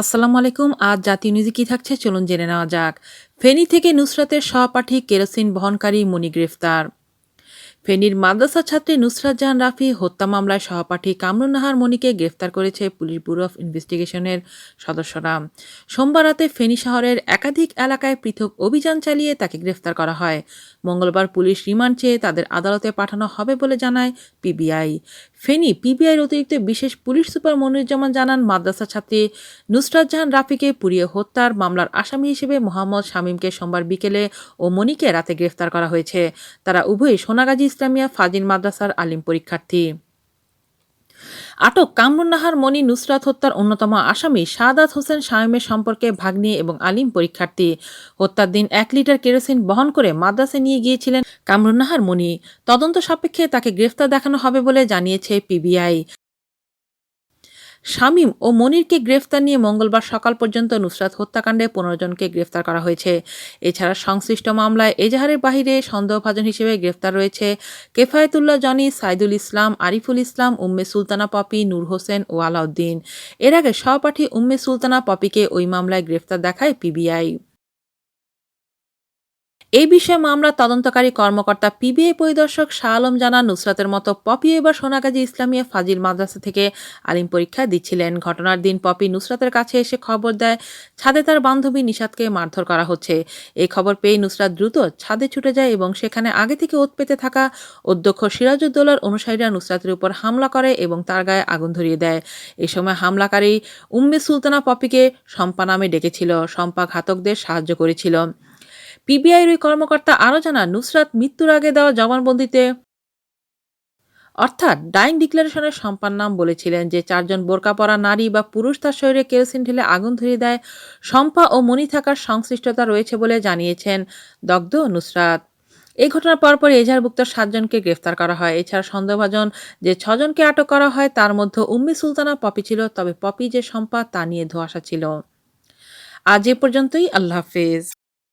আসসালামু আলাইকুম, আজ জাতীয় নিউজে কি থাকছে? চলুন জেনে নেওয়া যাক। ফেনী থেকে নুসরাতের সহপাঠী কেরোসিন বহনকারী মনি গ্রেফতার। ফেনীর মাদ্রাসা ছাত্রী নুসরাত জাহান রাফি হত্যা মামলায় সহপাঠী কামরুন নাহার মনিকে গ্রেফতার করেছে পুলিশ ব্যুরো অফ ইনভেস্টিগেশনের সদস্যরা। সোমবার রাতে ফেনী শহরের একাধিক এলাকায় পৃথক অভিযান চালিয়ে তাকে গ্রেফতার করা হয়। মঙ্গলবার পুলিশ রিমান্ড চেয়ে তাদের আদালতে পাঠানো হবে বলে জানায় পিবিআই। ফেনী পিবিআইয়ের অতিরিক্ত বিশেষ পুলিশ সুপার মনিরুজ্জামান জানান, মাদ্রাসা ছাত্রী নুসরাত জাহান রাফিকে পুড়িয়ে হত্যার মামলার আসামি হিসেবে মোহাম্মদ শামীমকে সোমবার বিকেলে ও মনিকে রাতে গ্রেফতার করা হয়েছে। তারা উভয়ই সোনাগাজী ইসলামিয়া ফাজিল মাদ্রাসার আলিম পরীক্ষার্থী। আটক কামরুন্নাহার মনি নুসরাত হত্যার অন্যতম আসামি সাদাত হোসেন শামীমের সম্পর্কে ভাগ্নি এবং আলিম পরীক্ষার্থী। হত্যার দিন এক লিটার কেরোসিন বহন করে মাদ্রাসে নিয়ে গিয়েছিলেন কামরুন্নাহার মনি। তদন্ত সাপেক্ষে তাকে গ্রেফতার দেখানো হবে বলে জানিয়েছে পিবিআই। শামীম ও মনিরকে গ্রেফতার নিয়ে মঙ্গলবার সকাল পর্যন্ত নুসরাত হত্যাকাণ্ডে পনেরো জনকে গ্রেফতার করা হয়েছে। এছাড়া সংশ্লিষ্ট মামলায় এজাহারের বাহিরে সন্দেহভাজন হিসেবে গ্রেফতার রয়েছে কেফায়েতুল্লাহ জনি, সাইদুল ইসলাম, আরিফুল ইসলাম, উম্মে সুলতানা পপি, নূর হোসেন ও আলাউদ্দিন। এর আগে সহপাঠী উম্মে সুলতানা পপিকে ওই মামলায় গ্রেফতার দেখায় পিবিআই। এই বিষয়ে মামলা তদন্তকারী কর্মকর্তা পিবিআই পরিদর্শক শাহ আলম জানান, নুসরাতের মতো পপি এবার সোনাগাজী ইসলামিয়া ফাজিল মাদ্রাসা থেকে আলিম পরীক্ষা দিচ্ছিলেন। ঘটনার দিন পপি নুসরাতের কাছে এসে খবর দেয়, ছাদে তার বান্ধবী নিষাদকে মারধর করা হচ্ছে। এই খবর পেয়ে নুসরাত দ্রুত ছাদে ছুটে যায় এবং সেখানে আগে থেকে ওত পেতে থাকা অধ্যক্ষ সিরাজউদ্দৌলার অনুসারীরা নুসরাতের উপর হামলা করে এবং তার গায়ে আগুন ধরিয়ে দেয়। এ সময় হামলাকারী উম্মে সুলতানা পপিকে শম্পা নামে ডেকেছিল। শম্পা ঘাতকদের সাহায্য করেছিল। পিবিআইর ওই কর্মকর্তা আরও জানান, নুসরাত মৃত্যুর আগে দেওয়া জবানবন্দিতে অর্থাৎ ডাইং ডিক্লারেশনের সম্পান নাম বলেছিলেন যে চারজন বোরকা পরা নারী বা পুরুষ তার শরীরে কেরোসিন ঢেলে আগুন ধরিয়ে দেয়, শম্পা ও মনি থাকার সংশ্লিষ্টতা রয়েছে বলে জানিয়েছেন দগ্ধ নুসরাত। এই ঘটনার পরপর এজাহারভুক্ত সাতজনকে গ্রেফতার করা হয়। এছাড়া সন্দেহভাজন যে ছজনকে আটক করা হয়, তার মধ্যে উম্মি সুলতানা পপি ছিল, তবে পপি যে সম্পা তা নিয়ে ধোয়াশা ছিল। আজ এ পর্যন্তই, আল্লাহ হাফেজ।